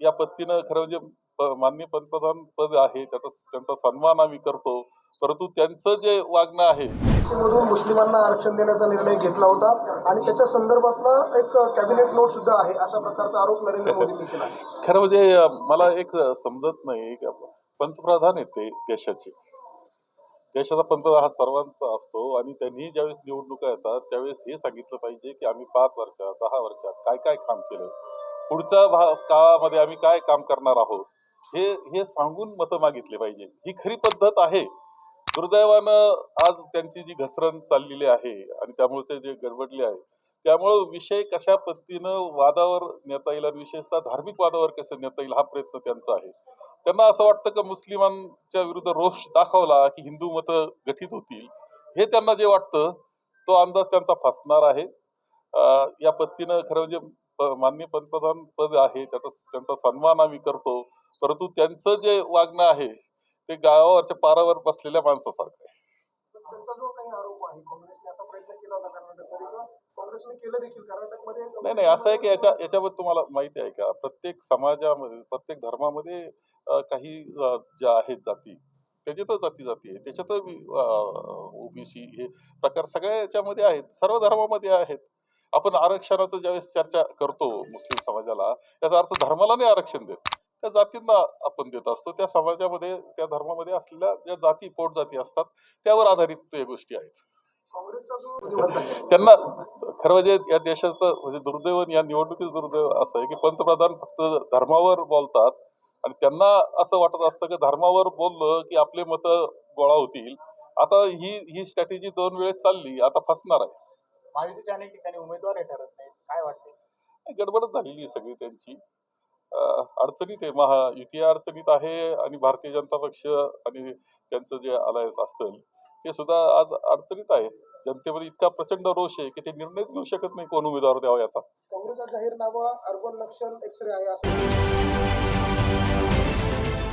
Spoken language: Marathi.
या पद्धतीनं खरं म्हणजे माननीय पंतप्रधान पद आहे त्याचा त्यांचा सन्मान आम्ही करतो. परंतु त्यांचं जे वागणं आहे मुस्लिमांना आरक्षण देण्याचा निर्णय घेतला होता आणि त्याच्या संदर्भातला एक कॅबिनेट नोट सुद्धा आहे अशा प्रकारचा आरोप नरेंद्र मोदींनी केला खरं म्हणजे मला एक समजत नाही पंतप्रधान आहेत ते देशाचे. देशाचा पंतप्रधान हा सर्वांचा असतो आणि त्यांनी ज्यावेळेस निवडणुका येतात त्यावेळेस हे सांगितलं पाहिजे की आम्ही पाच वर्षात दहा वर्षात काय काय काम केलं? पुढच्या काळामध्ये आम्ही काय काम करणार आहोत? हे हे सांगून मतं मागितले पाहिजे. ही खरी पद्धत आहे. दुर्दैवानं आज त्यांची जी घसरण चाललेली आहे आणि त्यामुळे ते जे गडबडले आहे त्यामुळं विषय कशा पद्धतीनं वादावर नेता येईल आणि विशेषतः धार्मिक वादावर कसं नेता येईल हा प्रयत्न त्यांचा आहे. त्यांना असं वाटतं की मुस्लिमांच्या विरुद्ध रोष दाखवला की हिंदू मतं गठीत होतील? हे त्यांना जे वाटतं तो अंदाज त्यांचा फसणार आहे. या पद्धतीनं खरं म्हणजे माननीय पंतप्रधान पद आहे त्याचा त्यांचा सन्मान आम्ही करतो. परंतु त्यांचं जे वागणं आहे ते गावावरच्या पारावर बसलेल्या माणसासारखं आहे. नाही नाही असं आहे की याच्या याच्याबद्दल तुम्हाला माहिती आहे का? प्रत्येक समाजामध्ये प्रत्येक धर्मामध्ये काही ज्या आहेत जाती त्याच्यातच जाती जाती आहे. त्याच्यात ओबीसी हे प्रकार सगळ्या याच्यामध्ये आहेत. सर्व धर्मामध्ये आहेत. आपण आरक्षणाचं ज्यावेळेस चर्चा करतो मुस्लिम समाजाला याचा अर्थ धर्माला नाही आरक्षण देत. त्या जातींना आपण देत असतो. त्या समाजामध्ये त्या धर्मामध्ये असलेल्या ज्या जाती पोट जाती असतात त्यावर आधारित त्या गोष्टी आहेत. त्यांना खरं म्हणजे या देशाचं म्हणजे दुर्दैव या निवडणुकीचं दुर्दैव असं आहे की पंतप्रधान फक्त धर्मावर बोलतात आणि त्यांना असं वाटत असतं की धर्मावर बोललं की आपले मत गोळा होतील. आता ही ही स्ट्रॅटेजी दोन वेळेस चालली आता फसणार आहे. महायुतीच्या अनेक ठिकाणी उमेदवार ठरत नाहीत. काय वाटते गडबडच झालेली आहे सगळी त्यांची. अं, अडचणीत आहे. महायुती अडचणीत आहे आणि भारतीय जनता पक्ष आणि त्यांचं जे अलायन्स असेल ते सुद्धा आज अडचणीत आहे. जनतेमध्ये इतका प्रचंड रोष आहे की ते निर्णयच घेऊ शकत नाही कोण उमेदवार द्यावा याचा. काँग्रेसचा जाहीरनामा अर्बन नक्षल एक्सरे आहे असं.